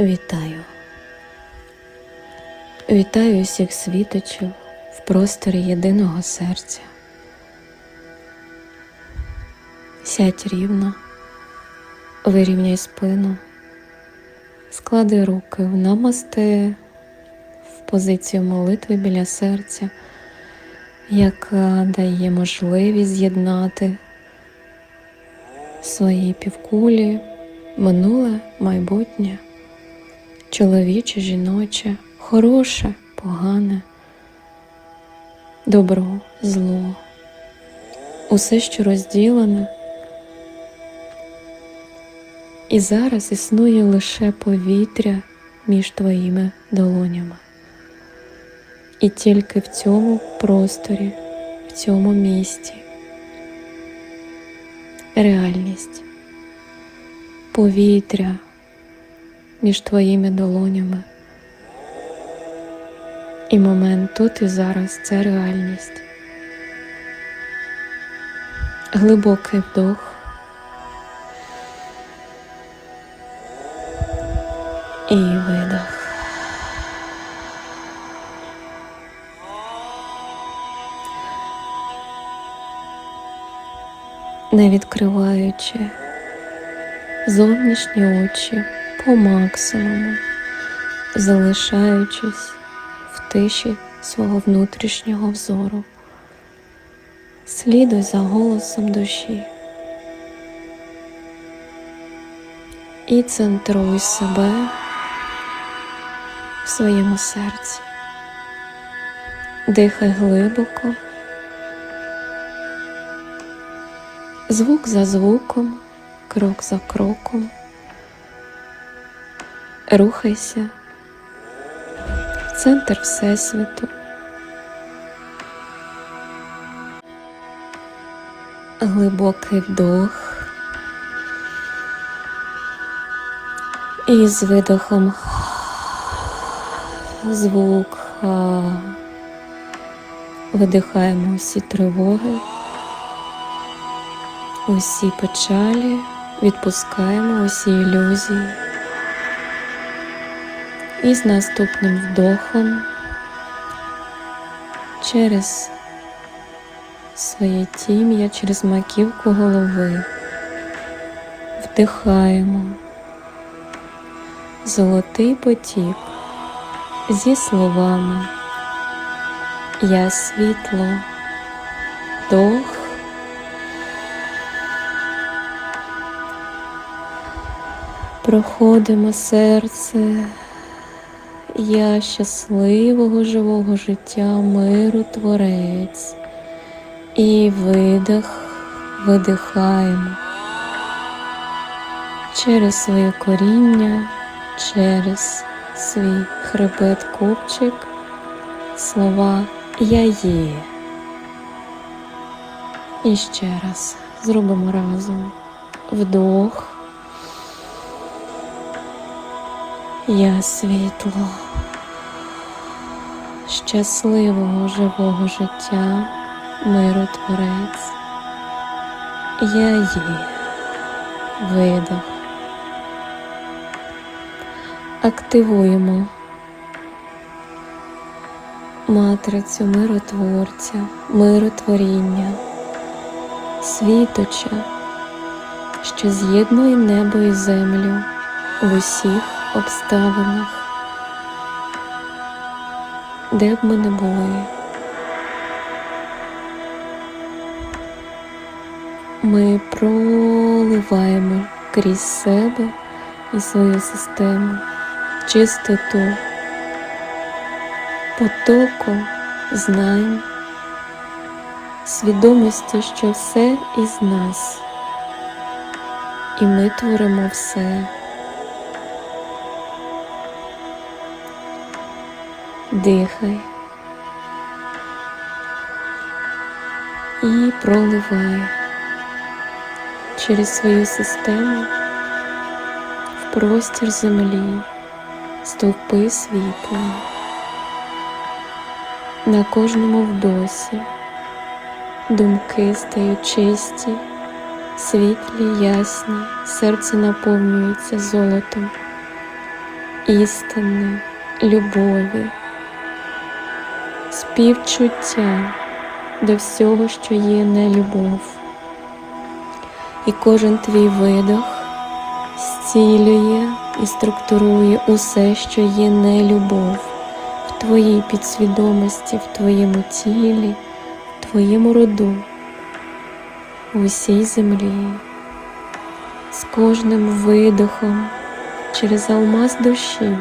Вітаю. Вітаю усіх світочів в просторі єдиного серця. Сядь рівно, вирівняй спину, склади руки в намасте в позицію молитви біля серця, яка дає можливість з'єднати свої півкулі, минуле, майбутнє чоловіче, жіноче, хороше, погане, добро, зло, усе, що розділене. І зараз існує лише повітря між твоїми долонями. І тільки в цьому просторі, в цьому місті реальність, повітря між твоїми долонями. І момент тут і зараз це реальність. Глибокий вдох. І видох. Не відкриваючи зовнішні очі по максимуму, залишаючись в тиші свого внутрішнього взору. Слідуй за голосом душі і центруй себе в своєму серці. Дихай глибоко, звук за звуком, крок за кроком. Рухайся в центр Всесвіту. Глибокий вдох. І з видохом звук. Видихаємо усі тривоги, усі печалі, відпускаємо усі ілюзії. І з наступним вдохом через своє тім'я, через маківку голови вдихаємо золотий потік зі словами Я світло, вдох. Проходимо серце. Я щасливого живого життя, миру творець. І видих, видихаємо через своє коріння, через свій хребет копчик, слова Я є. І ще раз зробимо разом вдох. Я світло щасливого живого життя, миротворець. Я є видох. Активуємо матрицю миротворця, миротворіння, світоча, що з'єднує небо і землю в усіх обставинах, де б ми не були. Ми проливаємо крізь себе і свою систему чистоту, потоку знань, свідомості, що все із нас, і ми творимо все. Дихай і проливай через свою систему в простір землі, стовпи світла. На кожному вдосі думки стають чисті, світлі, ясні, серце наповнюється золотом. істини, любові, співчуття до всього, що є не любов. І кожен твій видох зцілює і структурує усе, що є не любов в твоїй підсвідомості, в твоєму тілі, в твоєму роду, в усій землі. З кожним видохом через алмаз душі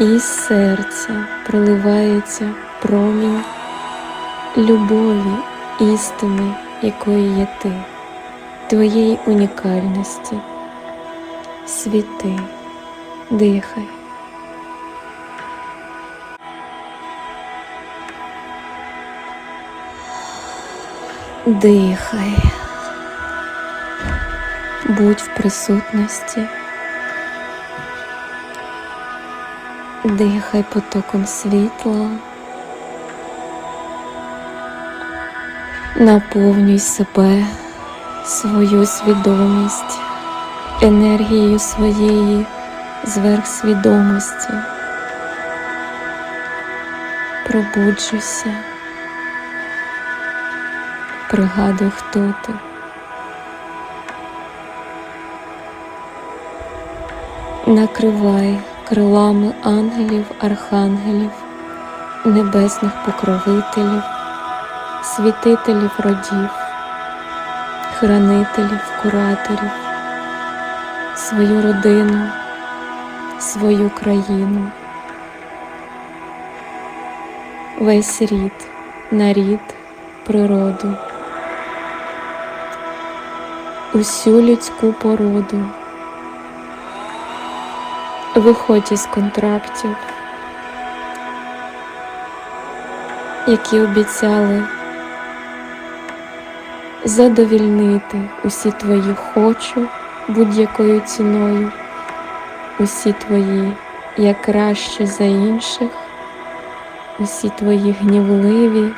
і серця проливається промінь любові, істини, якою є ти, твоєї унікальності. Світи, дихай. Дихай. Будь в присутності. Дихай потоком світла. Наповнюй себе, свою свідомість, енергією своєї зверхсвідомості. Пробуджуйся, пригадуй, хто ти. Накривай крилами ангелів, архангелів, небесних покровителів, світителів родів, хранителів, кураторів, свою родину, свою країну, весь рід, нарід, природу, усю людську породу. Виходь із контрактів, які обіцяли задовільнити усі твої хочу будь-якою ціною, усі твої я краще за інших, усі твої гнівливі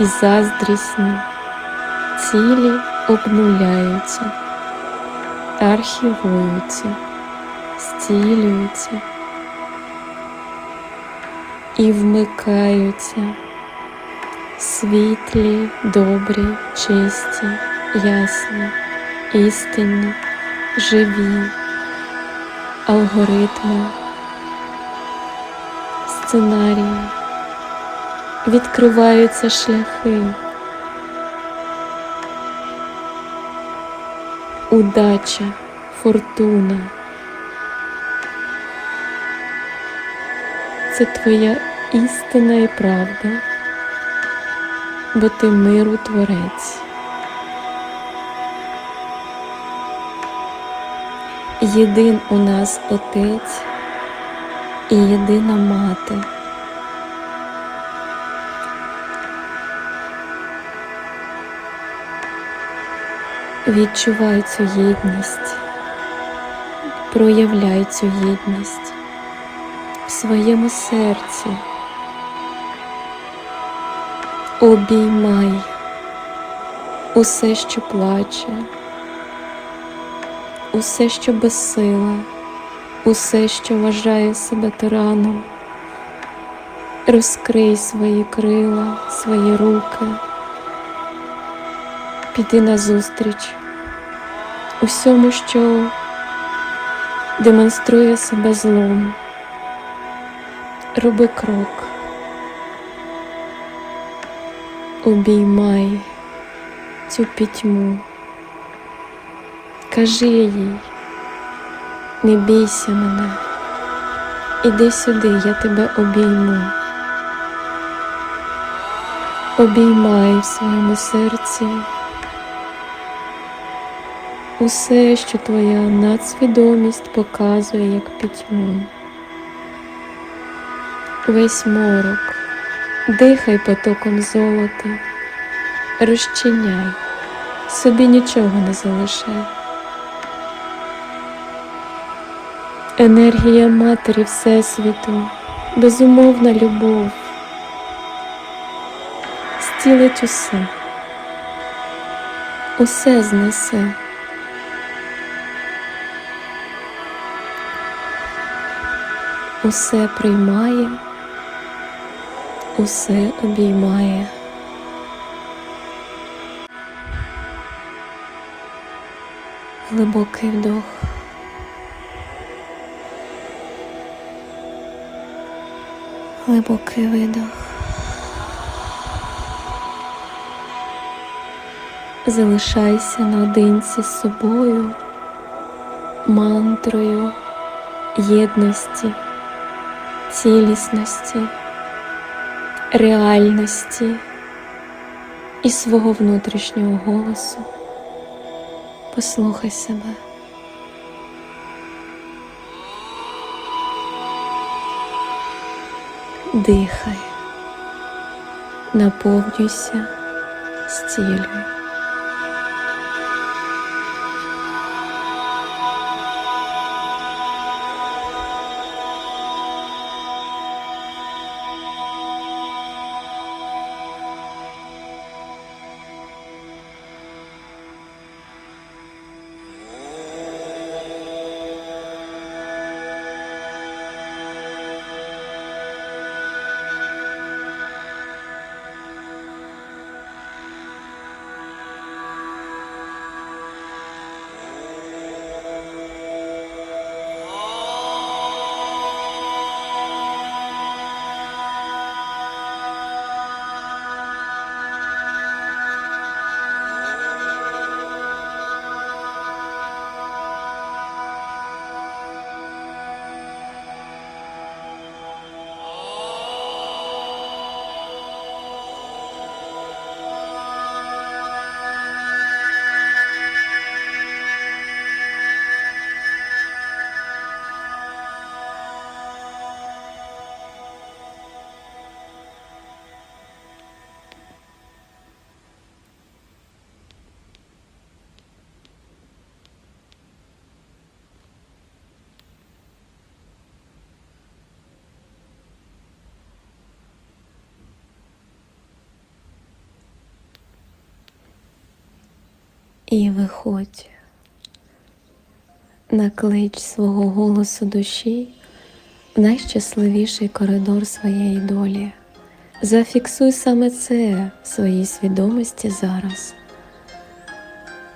і заздрісні. Цілі обнуляються архівуються, зцілюються і вмикаються світлі, добрі, чисті, ясні, істинні, живі, алгоритми, сценарії, відкриваються шляхи. удача, фортуна. Це твоя істина і правда, бо ти миру творець. Єдин у нас Отець і єдина мати. Відчувай цю єдність, проявляй цю єдність в своєму серці, обіймай усе, що плаче, усе, що безсила, усе, що вважає себе тираном. Розкрий свої крила, свої руки. Піди назустріч усьому, що демонструє себе злом. Роби крок, обіймай цю пітьму, кажи їй, не бійся мене, іди сюди, я тебе обійму. Обіймай в своєму серці усе, що твоя надсвідомість показує як пітьму. Весь морок, дихай потоком золота, розчиняй, собі нічого не залишай. Енергія Матері Всесвіту, безумовна любов, стілить усе, усе знесе. Усе приймає усе обіймає. Глибокий вдох. Глибокий видох. Залишайся наодинці з собою, мантрою єдності, цілісності, реальності і свого внутрішнього голосу. Послухай себе. Дихай, наповнюйся, зцілюй. І виходь на клич свого голосу душі в найщасливіший коридор своєї долі. Зафіксуй саме це в своїй свідомості зараз.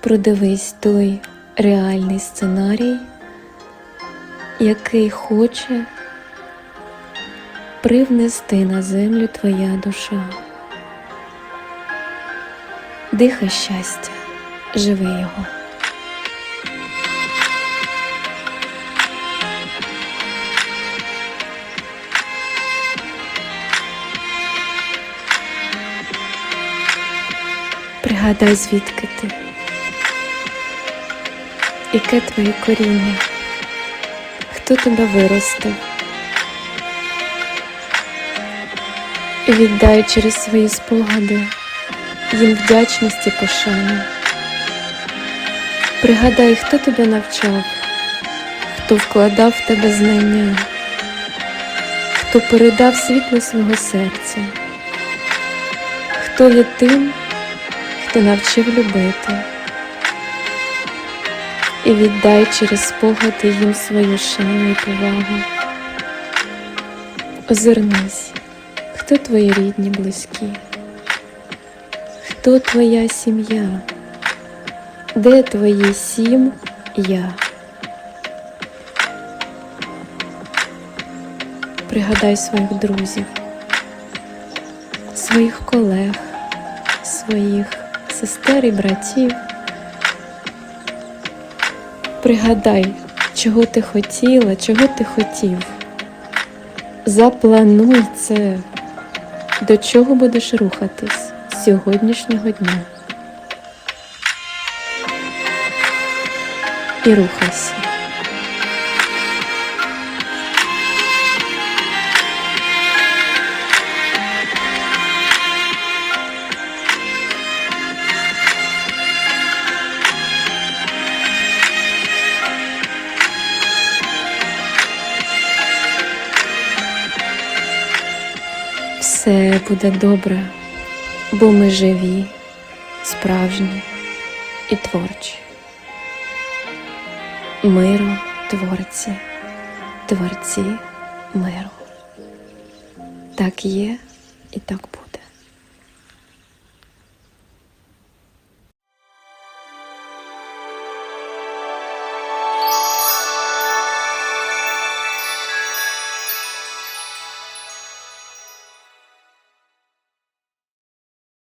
Продивись той реальний сценарій, який хоче привнести на землю твоя душа. Дихай щастя, живи його. Пригадай, звідки ти, яке твоє коріння, хто тебе виростив. І віддай через свої спогади їм вдячність і пошану. Пригадай, хто тебе навчав, хто вкладав в тебе знання, хто передав світло свого серця, хто є тим, хто навчив любити. І віддай через спогади їм свою шану і повагу. Озирнись, хто твої рідні близькі, хто твоя сім'я, де твої сім я. Пригадай своїх друзів, своїх колег, своїх сестер і братів. Пригадай, чого ти хотіла, чого ти хотів. Заплануй це, до чого будеш рухатись сьогоднішнього дня. І рухайся. Все буде добре, бо ми живі, справжні і творчі. Миру творці, творці миру. Так є і так буде.